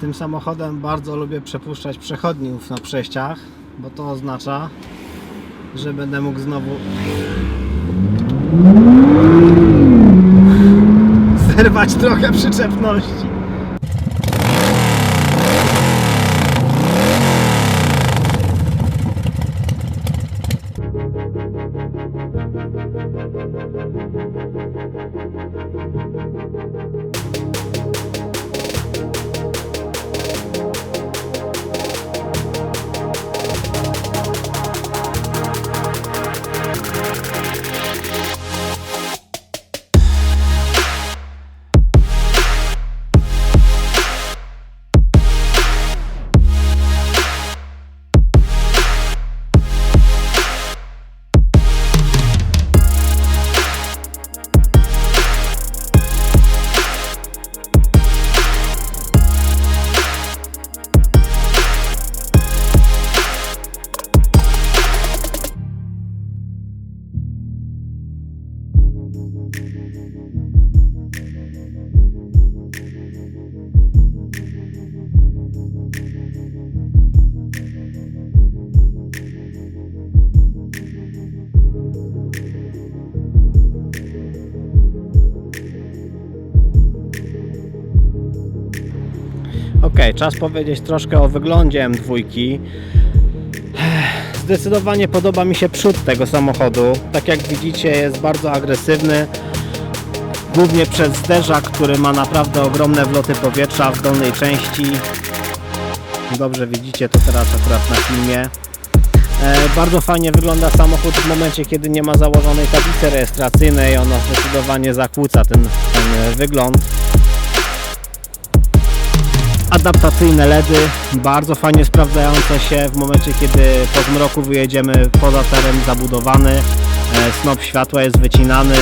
tym samochodem bardzo lubię przepuszczać przechodniów na przejściach, bo to oznacza, że będę mógł znowu zerwać trochę przyczepności. Ok, czas powiedzieć troszkę o wyglądzie M2. Zdecydowanie podoba mi się przód tego samochodu. Tak jak widzicie jest bardzo agresywny. Głównie przez zderzak, który ma naprawdę ogromne wloty powietrza w dolnej części. Dobrze widzicie to teraz akurat na filmie. E, bardzo fajnie wygląda samochód w momencie, kiedy nie ma założonej tablicy rejestracyjnej. Ona zdecydowanie zakłóca ten, ten wygląd adaptacyjne LEDy, bardzo fajnie sprawdzające się w momencie kiedy po zmroku wyjedziemy poza teren zabudowany, e, snop światła jest wycinany,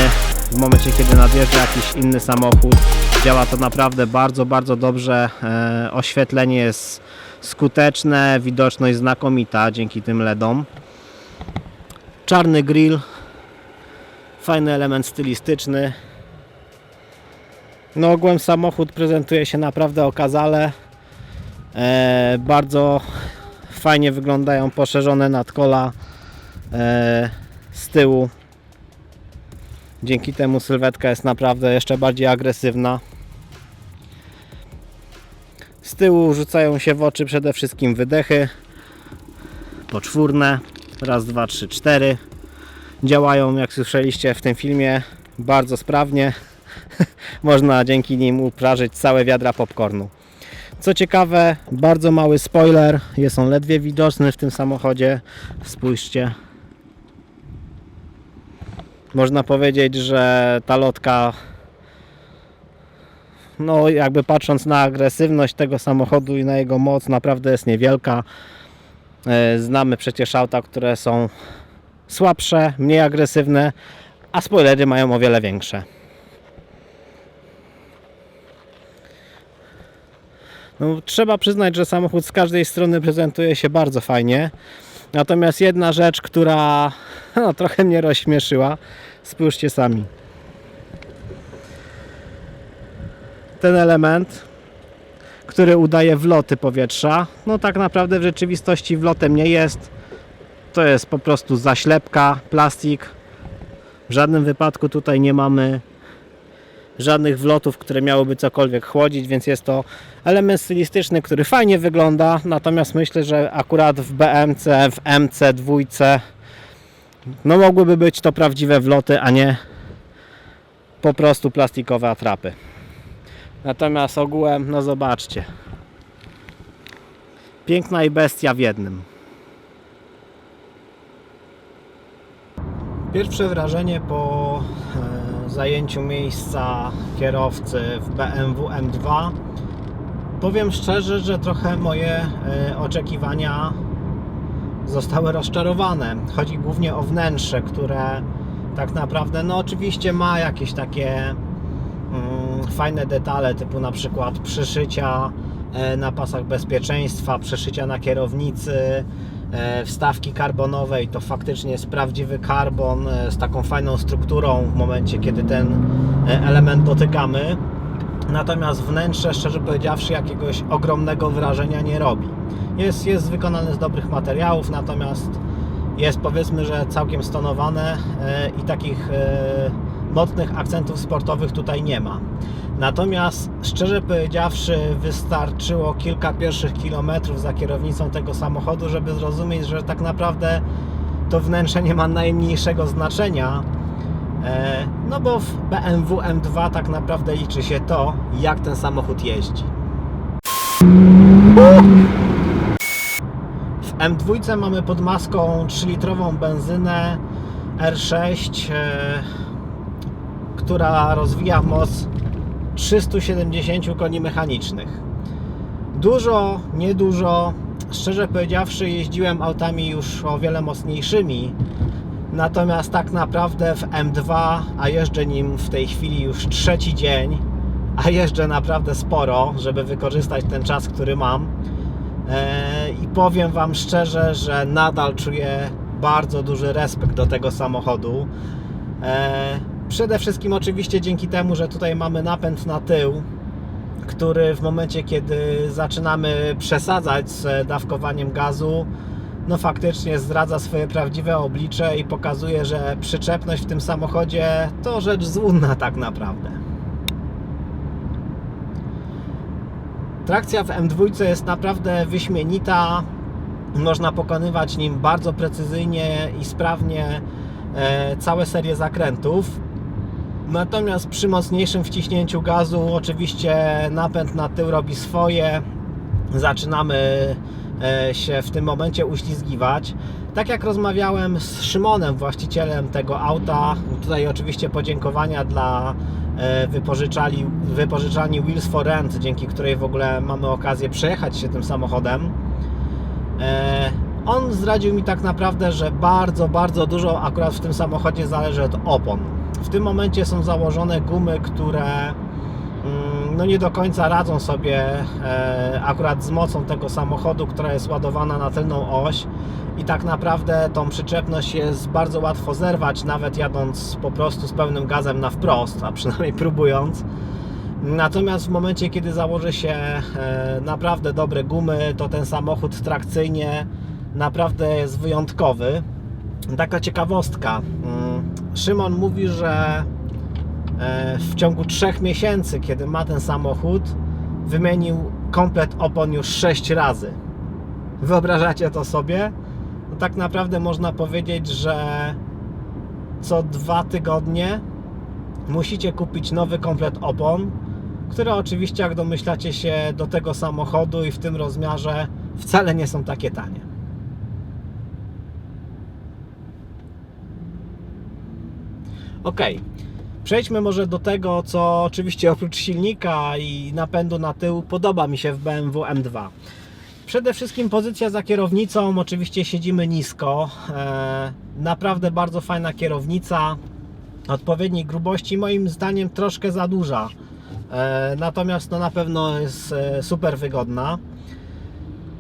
w momencie kiedy nadjeżdża jakiś inny samochód działa to naprawdę bardzo, bardzo dobrze, e, oświetlenie jest skuteczne, widoczność znakomita dzięki tym LEDom. Czarny grill, fajny element stylistyczny, no ogółem samochód prezentuje się naprawdę okazale. E, bardzo fajnie wyglądają poszerzone nadkola e, z tyłu. Dzięki temu sylwetka jest naprawdę jeszcze bardziej agresywna. Z tyłu rzucają się w oczy przede wszystkim wydechy poczwórne. Raz, dwa, trzy, cztery. Działają, jak słyszeliście w tym filmie, bardzo sprawnie można dzięki nim uprażyć całe wiadra popcornu. Co ciekawe, bardzo mały spoiler, jest on ledwie widoczny w tym samochodzie. Spójrzcie. Można powiedzieć, że ta lotka no jakby patrząc na agresywność tego samochodu i na jego moc naprawdę jest niewielka. E, Znamy przecież auta, które są słabsze, mniej agresywne, a spoilery mają o wiele większe. No, trzeba przyznać, że samochód z każdej strony prezentuje się bardzo fajnie. Natomiast jedna rzecz, która no, trochę mnie rozśmieszyła, spójrzcie sami. Ten element, który udaje wloty powietrza, no tak naprawdę w rzeczywistości wlotem nie jest. To jest po prostu zaślepka, plastik. W żadnym wypadku tutaj nie mamy żadnych wlotów, które miałyby cokolwiek chłodzić, więc jest to element stylistyczny, który fajnie wygląda, natomiast myślę, że akurat w BMC, w MC2 no mogłyby być to prawdziwe wloty, a nie po prostu plastikowe atrapy. Natomiast ogółem, no zobaczcie. Piękna i bestia w jednym. Pierwsze wrażenie po e, zajęciu miejsca kierowcy w BMW M2 powiem szczerze, że trochę moje e, oczekiwania zostały rozczarowane. Chodzi głównie o wnętrze, które tak naprawdę, no oczywiście ma jakieś takie mm, fajne detale, typu na przykład przyszycia e, na pasach bezpieczeństwa, przyszycia na kierownicy, wstawki karbonowej. To faktycznie jest prawdziwy karbon e, z taką fajną strukturą w momencie, kiedy ten e, element dotykamy. Natomiast wnętrze, szczerze powiedziawszy, jakiegoś ogromnego wrażenia nie robi. Jest, jest wykonane z dobrych materiałów, natomiast jest powiedzmy, że całkiem stonowane e, i takich e, mocnych akcentów sportowych tutaj nie ma. Natomiast szczerze powiedziawszy, wystarczyło kilka pierwszych kilometrów za kierownicą tego samochodu, żeby zrozumieć, że tak naprawdę to wnętrze nie ma najmniejszego znaczenia. E, No bo w BMW M2 tak naprawdę liczy się to, jak ten samochód jeździ. W M2 mamy pod maską 3-litrową benzynę R6, e, która rozwija moc 370 koni mechanicznych. Dużo, niedużo. Szczerze powiedziawszy, jeździłem autami już o wiele mocniejszymi. Natomiast tak naprawdę w M2, a jeżdżę nim w tej chwili już trzeci dzień, a jeżdżę naprawdę sporo, żeby wykorzystać ten czas, który mam. E, I powiem Wam szczerze, że nadal czuję bardzo duży respekt do tego samochodu. Przede wszystkim oczywiście dzięki temu, że tutaj mamy napęd na tył, który w momencie, kiedy zaczynamy przesadzać z dawkowaniem gazu, no faktycznie zdradza swoje prawdziwe oblicze i pokazuje, że przyczepność w tym samochodzie to rzecz złudna tak naprawdę. Trakcja w M2 jest naprawdę wyśmienita. Można pokonywać nim bardzo precyzyjnie i sprawnie e, całe serie zakrętów. Natomiast przy mocniejszym wciśnięciu gazu, oczywiście napęd na tył robi swoje. Zaczynamy e, się w tym momencie uślizgiwać. Tak jak rozmawiałem z Szymonem, właścicielem tego auta, tutaj oczywiście podziękowania dla e, wypożyczalni Wheels for Rent, dzięki której w ogóle mamy okazję przejechać się tym samochodem. On zdradził mi tak naprawdę, że bardzo, bardzo dużo akurat w tym samochodzie zależy od opon. W tym momencie są założone gumy, które mm, no nie do końca radzą sobie e, akurat z mocą tego samochodu, która jest ładowana na tylną oś i tak naprawdę tą przyczepność jest bardzo łatwo zerwać, nawet jadąc po prostu z pełnym gazem na wprost, a przynajmniej próbując. Natomiast w momencie, kiedy założy się e, naprawdę dobre gumy, to ten samochód trakcyjnie naprawdę jest wyjątkowy. Taka ciekawostka. Mm, Szymon mówi, że e, w ciągu 3 miesięcy, kiedy ma ten samochód, wymienił komplet opon już 6 razy. Wyobrażacie to sobie? No tak naprawdę można powiedzieć, że co dwa tygodnie musicie kupić nowy komplet opon, które oczywiście, jak domyślacie się, do tego samochodu i w tym rozmiarze wcale nie są takie tanie. Ok, przejdźmy może do tego, co oczywiście oprócz silnika i napędu na tył podoba mi się w BMW M2. Przede wszystkim pozycja za kierownicą, oczywiście siedzimy nisko, e, naprawdę bardzo fajna kierownica, odpowiedniej grubości, moim zdaniem troszkę za duża, e, natomiast no na pewno jest e, super wygodna.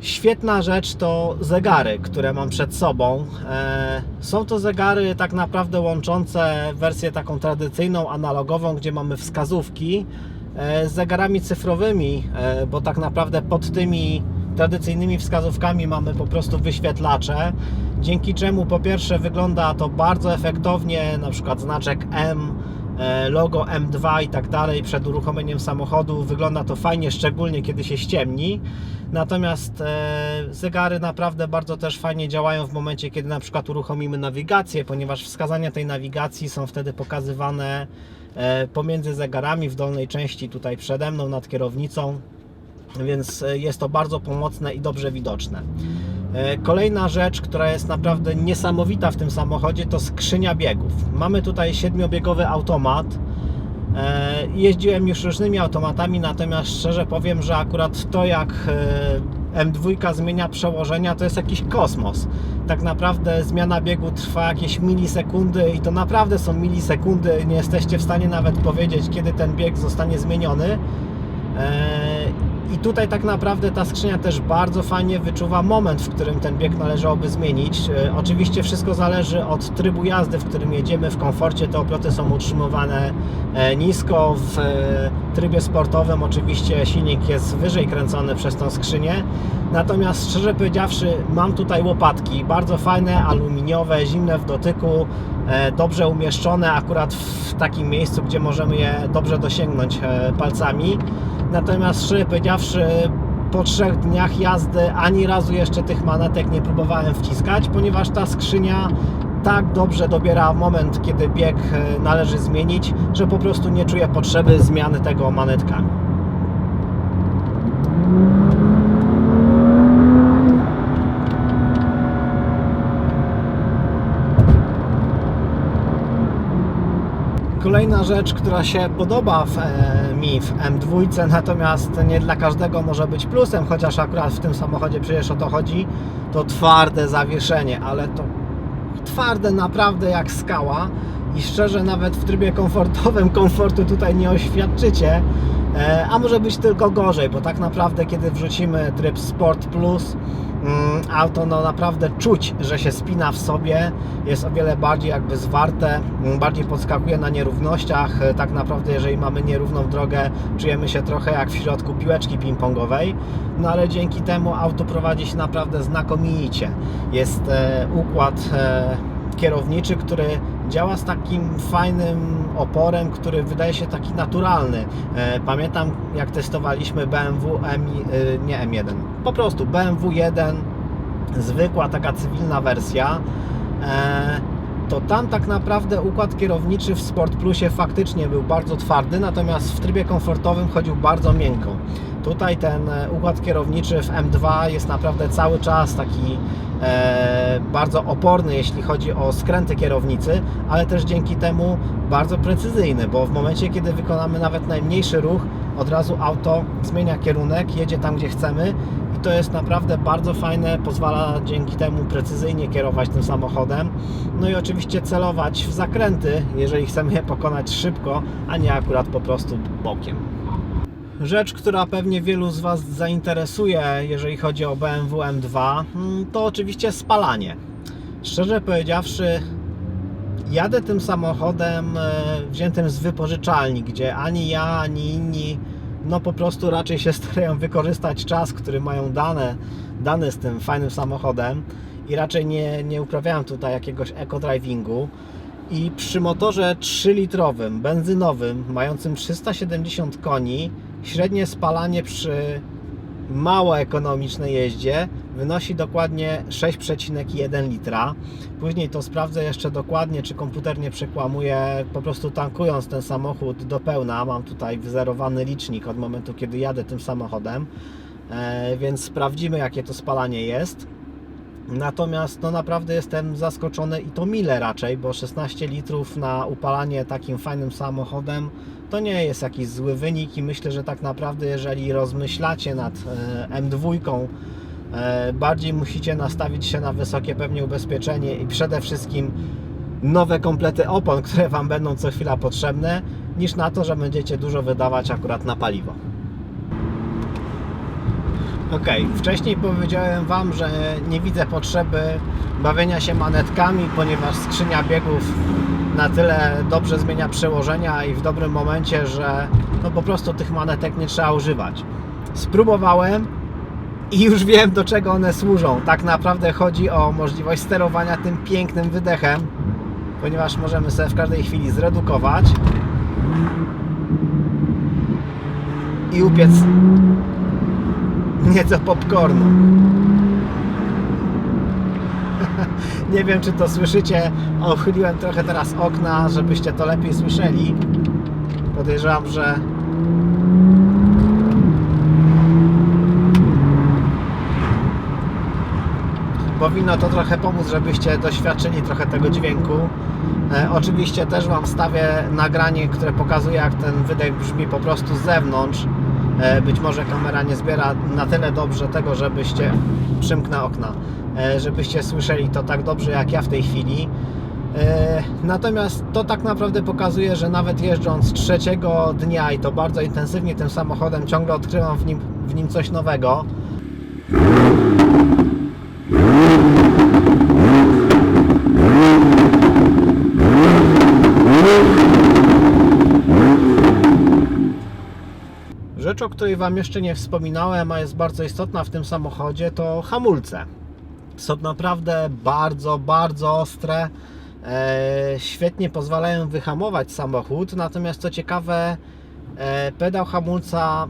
Świetna rzecz to zegary, które mam przed sobą. E, Są to zegary tak naprawdę łączące wersję taką tradycyjną, analogową, gdzie mamy wskazówki e, z zegarami cyfrowymi, e, bo tak naprawdę pod tymi tradycyjnymi wskazówkami mamy po prostu wyświetlacze, dzięki czemu po pierwsze wygląda to bardzo efektownie, na przykład znaczek M, logo M2 i tak dalej przed uruchomieniem samochodu. Wygląda to fajnie, szczególnie kiedy się ściemni. Natomiast e, zegary naprawdę bardzo też fajnie działają w momencie, kiedy na przykład uruchomimy nawigację, ponieważ wskazania tej nawigacji są wtedy pokazywane e, pomiędzy zegarami w dolnej części tutaj przede mną nad kierownicą więc e, jest to bardzo pomocne i dobrze widoczne. E, Kolejna rzecz, która jest naprawdę niesamowita w tym samochodzie, to skrzynia biegów. Mamy tutaj siedmiobiegowy automat. E, Jeździłem już różnymi automatami, natomiast szczerze powiem, że akurat to jak e, M2 zmienia przełożenia, to jest jakiś kosmos. Tak naprawdę zmiana biegu trwa jakieś milisekundy i to naprawdę są milisekundy. Nie jesteście w stanie nawet powiedzieć, kiedy ten bieg zostanie zmieniony. I tutaj tak naprawdę ta skrzynia też bardzo fajnie wyczuwa moment, w którym ten bieg należałoby zmienić. E, Oczywiście wszystko zależy od trybu jazdy, w którym jedziemy. W komforcie te oploty są utrzymywane e, nisko. W e, trybie sportowym oczywiście silnik jest wyżej kręcony przez tą skrzynię. Natomiast szczerze powiedziawszy, mam tutaj łopatki, bardzo fajne, aluminiowe, zimne w dotyku, dobrze umieszczone akurat w takim miejscu, gdzie możemy je dobrze dosięgnąć palcami. Natomiast szczerze powiedziawszy, po trzech dniach jazdy ani razu jeszcze tych manetek nie próbowałem wciskać, ponieważ ta skrzynia tak dobrze dobiera moment, kiedy bieg e, należy zmienić, że po prostu nie czuję potrzeby zmiany tego manetkami. Kolejna rzecz, która się podoba w, e, mi w M2, natomiast nie dla każdego może być plusem, chociaż akurat w tym samochodzie przecież o to chodzi, to twarde zawieszenie, ale to twarde naprawdę jak skała i szczerze nawet w trybie komfortowym komfortu tutaj nie oświadczycie, a może być tylko gorzej, bo tak naprawdę kiedy wrzucimy tryb Sport Plus, mm, auto no naprawdę czuć, że się spina w sobie, jest o wiele bardziej jakby zwarte, mm, bardziej podskakuje na nierównościach, E, tak naprawdę jeżeli mamy nierówną drogę, czujemy się trochę jak w środku piłeczki ping-pongowej, no ale dzięki temu auto prowadzi się naprawdę znakomicie. Jest e, układ e, kierowniczy, który działa z takim fajnym oporem, który wydaje się taki naturalny. E, Pamiętam jak testowaliśmy BMW M, e, nie M1, po prostu BMW 1, zwykła taka cywilna wersja. E, To tam tak naprawdę układ kierowniczy w Sport Plusie faktycznie był bardzo twardy, natomiast w trybie komfortowym chodził bardzo miękko. Tutaj ten e, układ kierowniczy w M2 jest naprawdę cały czas taki e, bardzo oporny, jeśli chodzi o skręty kierownicy, ale też dzięki temu bardzo precyzyjny, bo w momencie, kiedy wykonamy nawet najmniejszy ruch, od razu auto zmienia kierunek, jedzie tam, gdzie chcemy i to jest naprawdę bardzo fajne, pozwala dzięki temu precyzyjnie kierować tym samochodem. No i oczywiście celować w zakręty, jeżeli chcemy je pokonać szybko, a nie akurat po prostu bokiem. Rzecz, która pewnie wielu z Was zainteresuje, jeżeli chodzi o BMW M2, mm, to oczywiście spalanie. Szczerze powiedziawszy, jadę tym samochodem e, wziętym z wypożyczalni, gdzie ani ja, ani inni no po prostu raczej się starają wykorzystać czas, który mają dane, dany z tym fajnym samochodem i raczej nie, nie uprawiają tutaj jakiegoś eco-drivingu. I przy motorze 3-litrowym, benzynowym, mającym 370 koni, średnie spalanie przy mało ekonomicznej jeździe wynosi dokładnie 6,1 litra. Później to sprawdzę jeszcze dokładnie, czy komputer nie przekłamuje, po prostu tankując ten samochód do pełna. Mam tutaj wyzerowany licznik od momentu, kiedy jadę tym samochodem, e, więc sprawdzimy, jakie to spalanie jest. Natomiast no naprawdę jestem zaskoczony i to mile raczej, bo 16 litrów na upalanie takim fajnym samochodem to nie jest jakiś zły wynik i myślę, że tak naprawdę jeżeli rozmyślacie nad e, M2, e, bardziej musicie nastawić się na wysokie pewnie ubezpieczenie i przede wszystkim nowe komplety opon, które Wam będą co chwila potrzebne, niż na to, że będziecie dużo wydawać akurat na paliwo. Ok, wcześniej powiedziałem Wam, że nie widzę potrzeby bawienia się manetkami, ponieważ skrzynia biegów na tyle dobrze zmienia przełożenia i w dobrym momencie, że no po prostu tych manetek nie trzeba używać. Spróbowałem i już wiem do czego one służą. Tak naprawdę chodzi o możliwość sterowania tym pięknym wydechem, ponieważ możemy sobie w każdej chwili zredukować i upiec nieco popcornu. Nie wiem, czy to słyszycie. Ochyliłem trochę teraz okna, żebyście to lepiej słyszeli. Podejrzewam, że powinno to trochę pomóc, żebyście doświadczyli trochę tego dźwięku. E, oczywiście też Wam wstawię nagranie, które pokazuje, jak ten wydech brzmi po prostu z zewnątrz. E, być może kamera nie zbiera na tyle dobrze tego, żebyście przymknę okna, e, żebyście słyszeli to tak dobrze jak ja w tej chwili. E, Natomiast to tak naprawdę pokazuje, że nawet jeżdżąc trzeciego dnia i to bardzo intensywnie tym samochodem, ciągle odkrywam w nim w nim coś nowego. Rzecz, o której Wam jeszcze nie wspominałem, a jest bardzo istotna w tym samochodzie, to hamulce. Są naprawdę bardzo, bardzo ostre. E, świetnie pozwalają wyhamować samochód, natomiast co ciekawe, e, pedał hamulca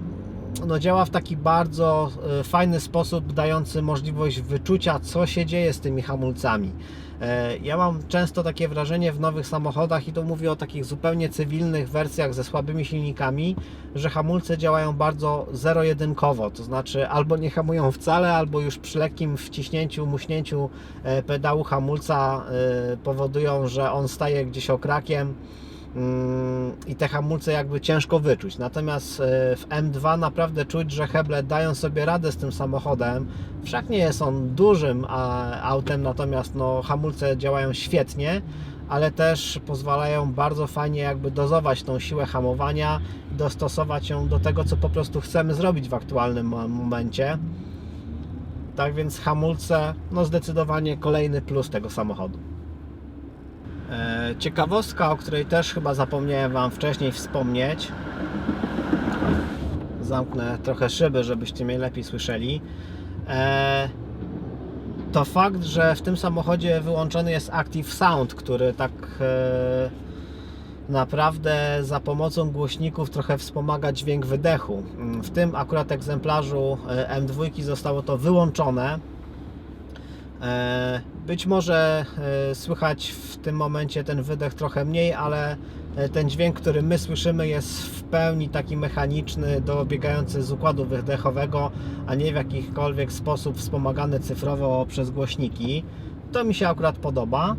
no, działa w taki bardzo e, fajny sposób, dający możliwość wyczucia, co się dzieje z tymi hamulcami. E, Ja mam często takie wrażenie w nowych samochodach, i to mówię o takich zupełnie cywilnych wersjach ze słabymi silnikami, że hamulce działają bardzo zero-jedynkowo, to znaczy albo nie hamują wcale, albo już przy lekkim wciśnięciu, muśnięciu e, pedału hamulca e, powodują, że on staje gdzieś okrakiem i te hamulce jakby ciężko wyczuć. Natomiast e, w M2 naprawdę czuć, że heble dają sobie radę z tym samochodem. Wszak nie jest on dużym autem, natomiast no, hamulce działają świetnie, ale też pozwalają bardzo fajnie jakby dozować tą siłę hamowania dostosować ją do tego, co po prostu chcemy zrobić w aktualnym mo- momencie. Tak więc hamulce, no zdecydowanie kolejny plus tego samochodu. E, Ciekawostka, o której też chyba zapomniałem Wam wcześniej wspomnieć. Zamknę trochę szyby, żebyście mnie lepiej słyszeli. E, To fakt, że w tym samochodzie wyłączony jest Active Sound, który tak e, naprawdę za pomocą głośników trochę wspomaga dźwięk wydechu. W tym akurat egzemplarzu e, M2 zostało to wyłączone. Być może e, słychać w tym momencie ten wydech trochę mniej, ale e, ten dźwięk, który my słyszymy, jest w pełni taki mechaniczny, dobiegający z układu wydechowego, a nie w jakikolwiek sposób wspomagany cyfrowo przez głośniki. To mi się akurat podoba.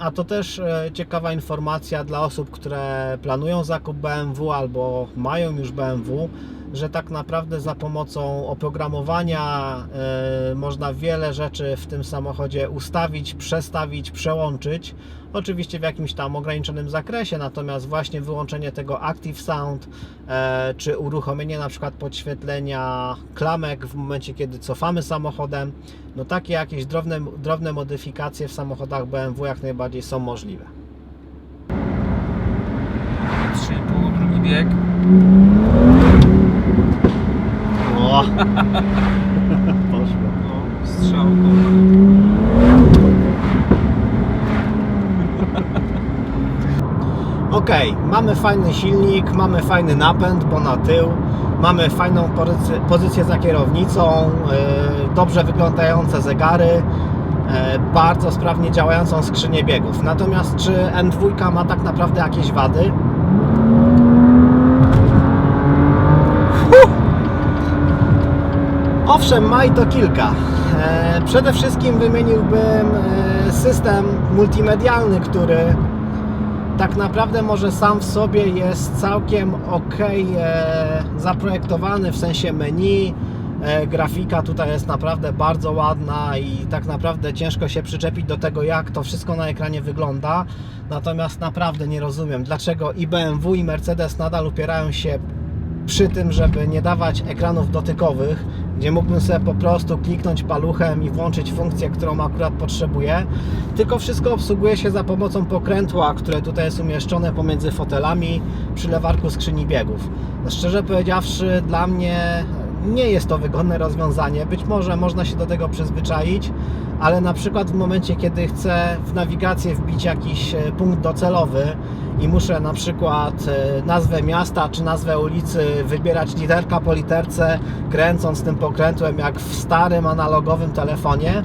A to też e, ciekawa informacja dla osób, które planują zakup BMW albo mają już BMW, że tak naprawdę za pomocą oprogramowania e, można wiele rzeczy w tym samochodzie ustawić, przestawić, przełączyć. Oczywiście w jakimś tam ograniczonym zakresie, natomiast właśnie wyłączenie tego Active Sound e, czy uruchomienie na przykład podświetlenia klamek w momencie, kiedy cofamy samochodem, no takie jakieś drobne, drobne modyfikacje w samochodach BMW jak najbardziej są możliwe. 3,5 drugi bieg. O! Poszło. No, strzał. Ok, mamy fajny silnik, mamy fajny napęd, bo na tył, mamy fajną pozycję, za kierownicą, yy, dobrze wyglądające zegary, yy, bardzo sprawnie działającą skrzynię biegów. Natomiast czy M2 ma tak naprawdę jakieś wady? Owszem, ma i to kilka. E, Przede wszystkim wymieniłbym e, system multimedialny, który tak naprawdę może sam w sobie jest całkiem ok e, zaprojektowany w sensie menu. Grafika tutaj jest naprawdę bardzo ładna i tak naprawdę ciężko się przyczepić do tego, jak to wszystko na ekranie wygląda. Natomiast naprawdę nie rozumiem, dlaczego i BMW, i Mercedes nadal upierają się przy tym, żeby nie dawać ekranów dotykowych, gdzie mógłbym sobie po prostu kliknąć paluchem i włączyć funkcję, którą akurat potrzebuję, tylko wszystko obsługuje się za pomocą pokrętła, które tutaj jest umieszczone pomiędzy fotelami przy lewarku skrzyni biegów. No, szczerze powiedziawszy, dla mnie nie jest to wygodne rozwiązanie. Być może można się do tego przyzwyczaić, ale na przykład w momencie, kiedy chcę w nawigację wbić jakiś e, punkt docelowy i muszę na przykład e, nazwę miasta czy nazwę ulicy wybierać literka po literce, kręcąc tym pokrętłem jak w starym analogowym telefonie,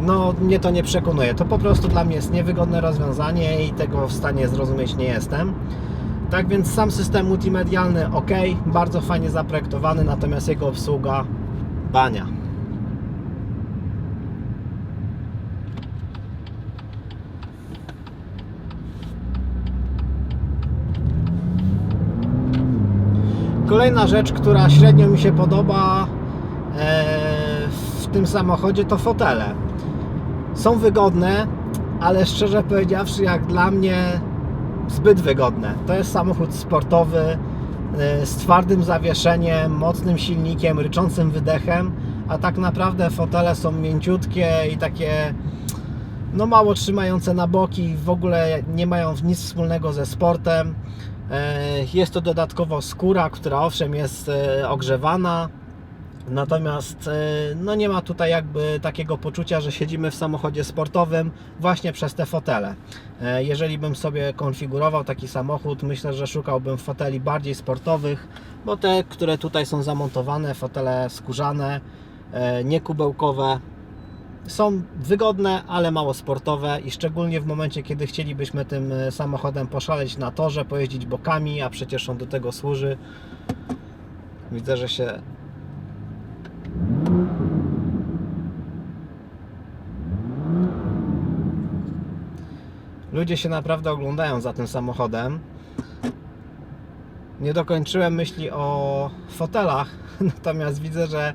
no mnie to nie przekonuje. To po prostu dla mnie jest niewygodne rozwiązanie i tego w stanie zrozumieć nie jestem. Tak więc sam system multimedialny ok, bardzo fajnie zaprojektowany, natomiast jego obsługa bania. Kolejna rzecz, która średnio mi się podoba e, w tym samochodzie to fotele. Są wygodne, ale szczerze powiedziawszy, jak dla mnie zbyt wygodne. To jest samochód sportowy. e, z twardym zawieszeniem, mocnym silnikiem, ryczącym wydechem, a tak naprawdę fotele są mięciutkie i takie no mało trzymające na boki, w ogóle nie mają nic wspólnego ze sportem. E, Jest to dodatkowo skóra, która owszem jest e, ogrzewana, natomiast e, no nie ma tutaj jakby takiego poczucia, że siedzimy w samochodzie sportowym właśnie przez te fotele. Jeżeli bym sobie konfigurował taki samochód, myślę, że szukałbym foteli bardziej sportowych, bo te, które tutaj są zamontowane, fotele skórzane, nie kubełkowe, są wygodne, ale mało sportowe i szczególnie w momencie, kiedy chcielibyśmy tym e, samochodem poszaleć na torze, pojeździć bokami, a przecież on do tego służy. Widzę, że się ludzie się naprawdę oglądają za tym samochodem. Nie dokończyłem myśli o fotelach, natomiast widzę, że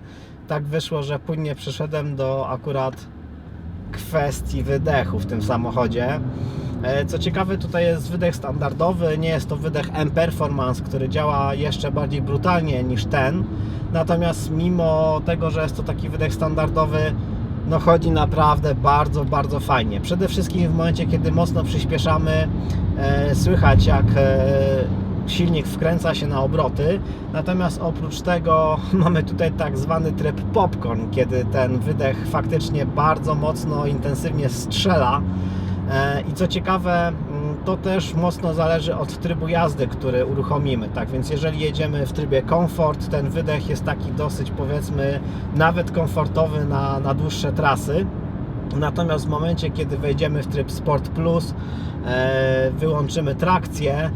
tak wyszło, że płynnie przeszedłem do akurat kwestii wydechu w tym samochodzie. E, Co ciekawe, tutaj jest wydech standardowy, nie jest to wydech M-Performance, który działa jeszcze bardziej brutalnie niż ten. Natomiast mimo tego, że jest to taki wydech standardowy, no chodzi naprawdę bardzo, bardzo fajnie. Przede wszystkim w momencie, kiedy mocno przyspieszamy, e, słychać jak e, silnik wkręca się na obroty. Natomiast oprócz tego mamy tutaj tak zwany tryb popcorn, kiedy ten wydech faktycznie bardzo mocno, intensywnie strzela. E, I co ciekawe, mm, to też mocno zależy od trybu jazdy, który uruchomimy. Tak więc jeżeli jedziemy w trybie komfort, ten wydech jest taki dosyć powiedzmy nawet komfortowy na, na dłuższe trasy. Natomiast w momencie, kiedy wejdziemy w tryb Sport Plus, e, wyłączymy trakcję,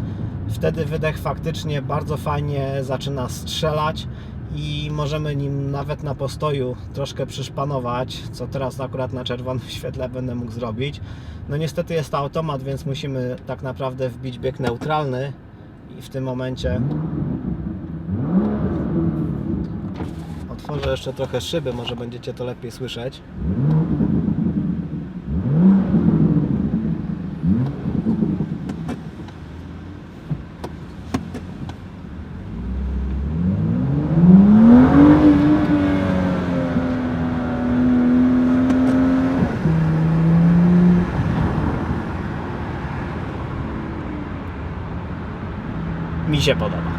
wtedy wydech faktycznie bardzo fajnie zaczyna strzelać i możemy nim nawet na postoju troszkę przyszpanować, co teraz akurat na czerwonym świetle będę mógł zrobić. No niestety jest to automat, więc musimy tak naprawdę wbić bieg neutralny i w tym momencie otworzę jeszcze trochę szyby, może będziecie to lepiej słyszeć. Mi się podoba.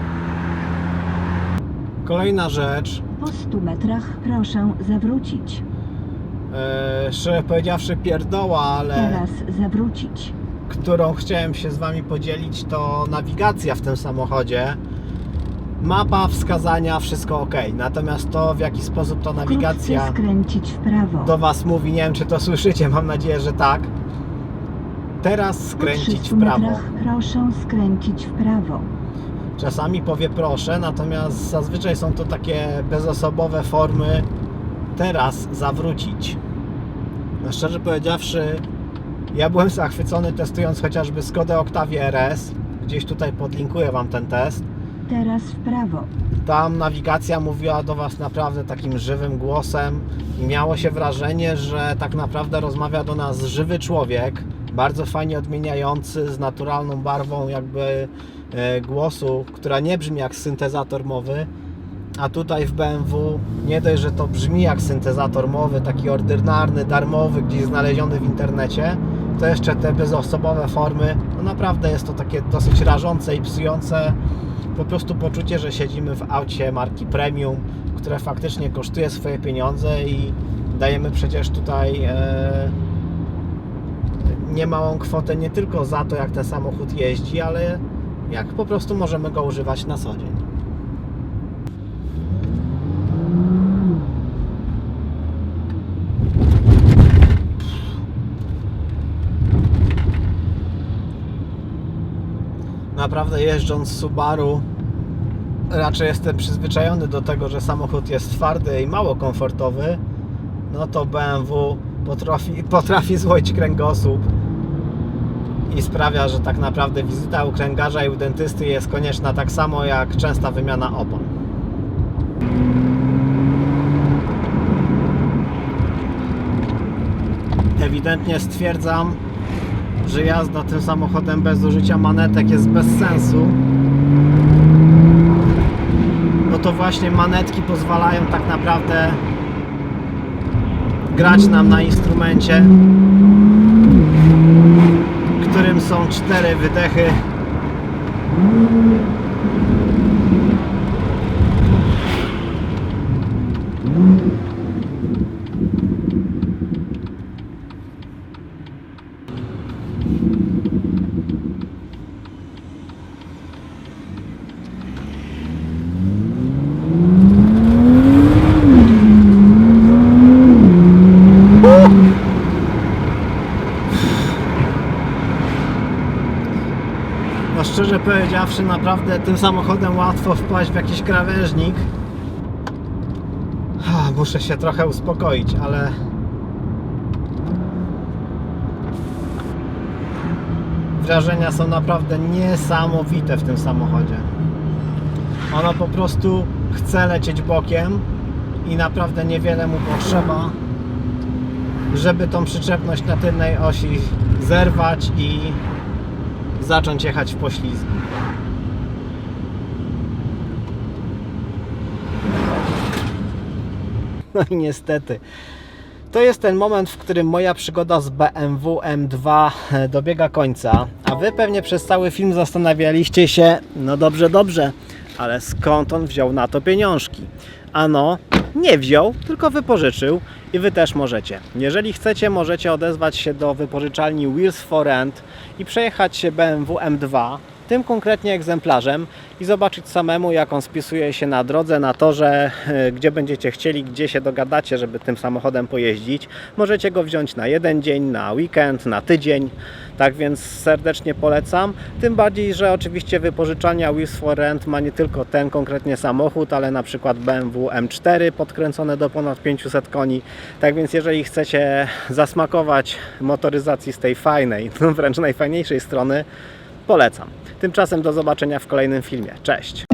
Kolejna rzecz, Po 100 metrach proszę zawrócić. e, szczerze powiedziawszy pierdoła, ale Teraz zawrócić. którą chciałem się z Wami podzielić, to nawigacja w tym samochodzie. Mapa, wskazania, wszystko ok. Natomiast to, w jaki sposób ta Wkrótce nawigacja skręcić w prawo. do Was mówi, nie wiem czy to słyszycie, mam nadzieję, że tak. Teraz Po skręcić 300 w prawo. metrach proszę skręcić w prawo. Czasami powie proszę, natomiast zazwyczaj są to takie bezosobowe formy teraz zawrócić. No szczerze powiedziawszy, ja byłem zachwycony testując chociażby Skodę Octavia RS. Gdzieś tutaj podlinkuję Wam ten test. Teraz w prawo. Tam nawigacja mówiła do Was naprawdę takim żywym głosem i miało się wrażenie, że tak naprawdę rozmawia do nas żywy człowiek, bardzo fajnie odmieniający, z naturalną barwą jakby głosu, która nie brzmi jak syntezator mowy, a tutaj w BMW nie dość, że to brzmi jak syntezator mowy, taki ordynarny, darmowy, gdzieś znaleziony w internecie, to jeszcze te bezosobowe formy, no naprawdę jest to takie dosyć rażące i psujące po prostu poczucie, że siedzimy w aucie marki premium, które faktycznie kosztuje swoje pieniądze i dajemy przecież tutaj e, niemałą kwotę nie tylko za to, jak ten samochód jeździ, ale jak po prostu możemy go używać na co dzień. Naprawdę jeżdżąc Subaru raczej jestem przyzwyczajony do tego, że samochód jest twardy i mało komfortowy, no to BMW potrafi, potrafi złoić kręgosłup i sprawia, że tak naprawdę wizyta u kręgarza i u dentysty jest konieczna tak samo jak częsta wymiana opon. Ewidentnie stwierdzam, że jazda tym samochodem bez użycia manetek jest bez sensu. to właśnie manetki pozwalają tak naprawdę grać nam na instrumencie, którym są cztery wydechy. No szczerze powiedziawszy, naprawdę tym samochodem łatwo wpaść w jakiś krawężnik. Muszę się trochę uspokoić, ale wrażenia są naprawdę niesamowite w tym samochodzie. Ono po prostu chce lecieć bokiem i naprawdę niewiele mu potrzeba, żeby tą przyczepność na tylnej osi zerwać i zacząć jechać w poślizgu. No i niestety. To jest ten moment, w którym moja przygoda z BMW M2 dobiega końca. A wy pewnie przez cały film zastanawialiście się, no dobrze, dobrze, ale skąd on wziął na to pieniążki? Ano, nie wziął, tylko wypożyczył i wy też możecie. Jeżeli chcecie, możecie odezwać się do wypożyczalni Wheels for Rent i przejechać się BMW M2, tym konkretnie egzemplarzem i zobaczyć samemu, jak on spisuje się na drodze, na torze, e, gdzie będziecie chcieli, gdzie się dogadacie, żeby tym samochodem pojeździć. Możecie go wziąć na jeden dzień, na weekend, na tydzień. Tak więc serdecznie polecam. Tym bardziej, że oczywiście wypożyczalnia Wheels for Rent ma nie tylko ten konkretnie samochód, ale na przykład BMW M4 podkręcone do ponad 500 koni. Tak więc jeżeli chcecie zasmakować motoryzacji z tej fajnej, wręcz najfajniejszej strony, polecam. Tymczasem do zobaczenia w kolejnym filmie. Cześć!